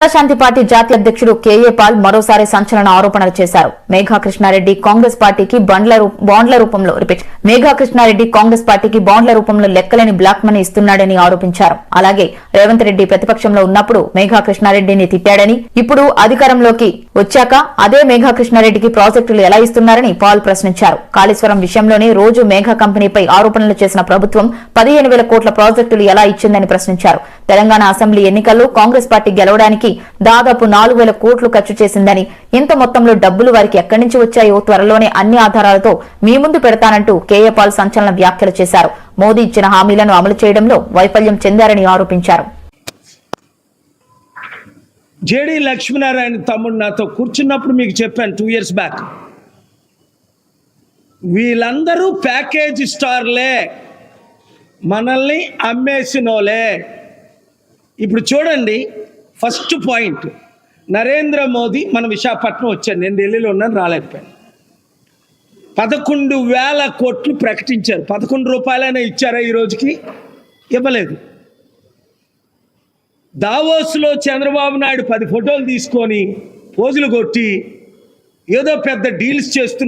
Praja Shanti party జాతీయ అధ్యక్షుడు KA Paul మరోసారి సంచలన ఆరోపణలు చేశారు. మేఘా కృష్ణారెడ్డి కాంగ్రెస్ పార్టీకి బండ్ల బాండ్ల రూపంలో రిపీట్ మేఘా కృష్ణారెడ్డి కాంగ్రెస్ పార్టీకి బాండ్ల రూపంలో లెక్కలేని బ్లాక్ మనీ ఇస్తున్నాడని ఆరోపించారు. అలాగే రేవంత్ రెడ్డి ప్రతిపక్షంలో ఉన్నప్పుడు మేఘా కృష్ణారెడ్డిని తిట్టాడని ఇప్పుడు అధికారంలోకి వచ్చాక అదే మేఘా కృష్ణారెడ్డికి ప్రాజెక్టులు ఎలా ఇస్తున్నారని పాల్ ప్రశ్నించారు. కాళేశ్వరం విషయంలోనే రోజు మేఘా కంపెనీపై ఆరోపణలు చేసిన ప్రభుత్వం పదిహేను వేల కోట్ల ప్రాజెక్టులు ఎలా ఇచ్చిందని ప్రశ్నించారు. తెలంగాణ అసెంబ్లీ ఎన్నికల్లో కాంగ్రెస్ పార్టీ గెలవడానికి దాదాపు నాలుగు వేల కోట్లు ఖర్చు చేసిందని ఇంత మొత్తంలో డబ్బులు వారికి ఎక్కడి నుంచి వచ్చాయో త్వరలోనే అన్ని ఆధారాలతో మీ ముందు పెడతానంటూ కేఏ పాల్ సంచలన వ్యాఖ్యలు చేశారు. మోదీ ఇచ్చిన హామీలను అమలు చేయడంలో వైఫల్యం చెందారని ఆరోపించారు. జేడి లక్ష్మీనారాయణ తమ్ముడు నాతో కూర్చున్నప్పుడు మీకు చెప్పాను టూ ఇయర్స్ బ్యాక్ వీళ్ళందరూ ప్యాకేజ్ స్టార్లే. మనల్ని అమ్మేసినోలే. ఇప్పుడు చూడండి ఫస్ట్ పాయింట్ నరేంద్ర మోదీ మన విశాఖపట్నం వచ్చాను నేను ఢిల్లీలో ఉన్నాను రాలేకపోయాను. పదకొండు వేల కోట్లు ప్రకటించారు. పదకొండు రూపాయలైనా ఇచ్చారా ఈ రోజుకి? ఇవ్వలేదు. దావోస్లో చంద్రబాబు నాయుడు పది ఫోటోలు తీసుకొని పోజులు కొట్టి ఏదో పెద్ద డీల్స్ చేస్తున్నట్టు